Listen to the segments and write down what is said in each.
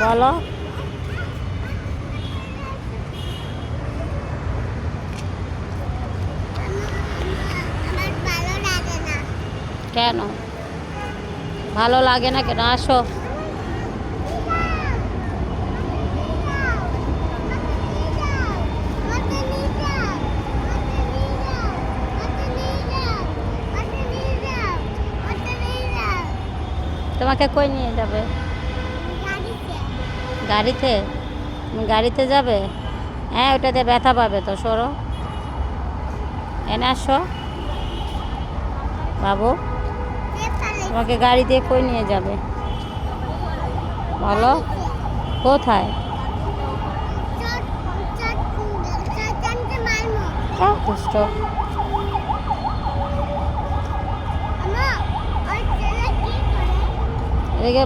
বলো। কেন? ভালো লাগে না কেন? আসো। তোমাকে কই নিয়ে যাবে? গাড়িতে গাড়িতে যাবে? হ্যাঁ ওটাতে ব্যথা পাবে তো, সরো। এনে আসো। বাবু, তোমাকে গাড়িতে কই নিয়ে যাবে? বলো, কোথায়?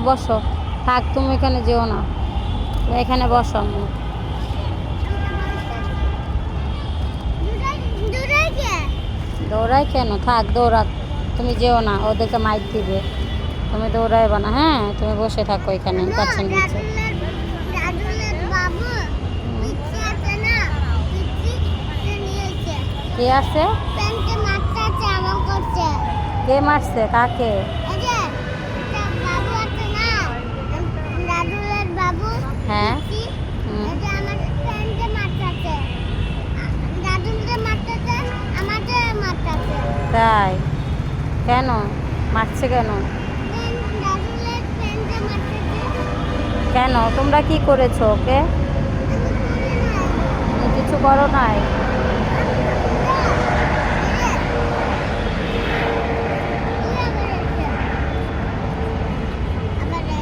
বসো, থাক, তুমি এখানে যেও না। এখানে বসো দৌড়াই কেন? থাক দৌড়া। তুমি যেও না ওদেরকে মাইক দিবে। তুমি দৌড়াইবা না হ্যাঁ? তুমি বসে থাকো এখানে গাছের নিচে কে আছে? কে মারছে? কাকে এই যে এটা বাবু আছে না দাদুলের বাবু হ্যাঁ পিচ্ছি, হুম। এই যে আমার প্যান্টে মারতেছে দাদুলকে মারতেছে আমাকে মারতেছে। তাই? কেন? মারছে কেন? কেন? তোমরা কি করেছ ওকে? কিছু করো নাই?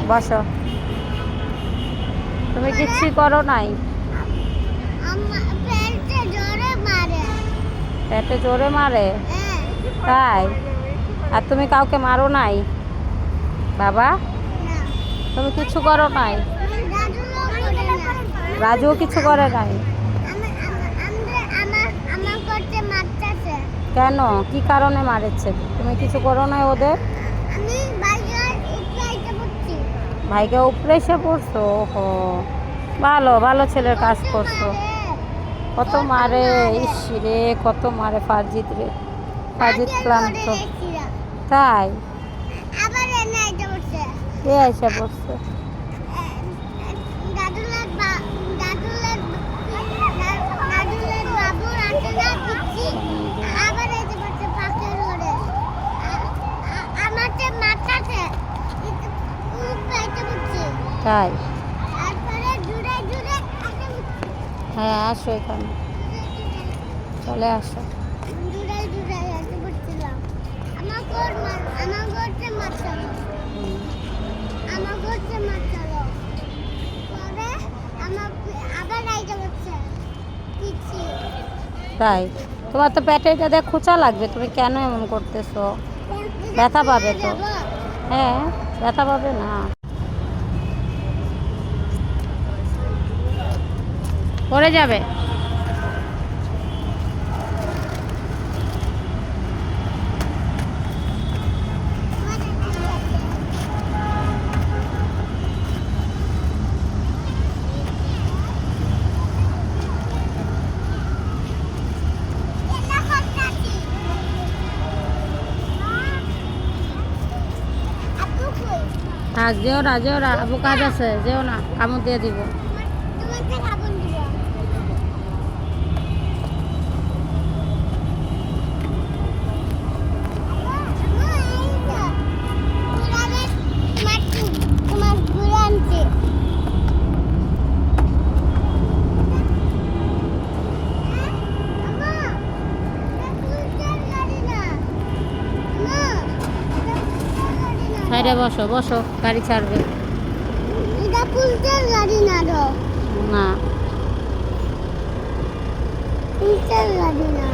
বসো। তুমি কিছুই করো নাই। পেটে জোরে মারে। তাই? আর তুমি কাউকে মারো নাই? বাবা? তুমি কিছু করো নাই? রাজুও কিছু করে নাই? কেন? কি কারণে মারেছে? তুমি কিছু করো নাই ওদের আমি বাইকের উপরে পড়ছি ভাইকে উপরে এসে পড়ছো ওহো ভালো ভালো ছেলের কাজ করছ। কত মারে ইস রে কত মারে ফারজিত রে ফারজিত ক্লান্ত। তাই? কে এসে পড়ছে দাদুলের না পিচ্ছি আমার পি- আবার আইতে পড়ছে পিচ্ছি তাই? তোমার তো পেটে এটা দেখ খোঁচা লাগবে। তুমি কেন এমন করতেছো? ব্যথা পাবে তো। হ্যাঁ ব্যথা পাবে না। পড়ে যাবে। থাক যেও না যেও না আবু কাজ আছে যেও না কামড় দিয়ে দিব তোমাকে খাবন দিব তোমার ঘুরে আনছে সাইডে বসো বসো গাড়ি ছাড়বে। এটা পুলিশের গাড়ি না না। পুলিশের গাড়ি না।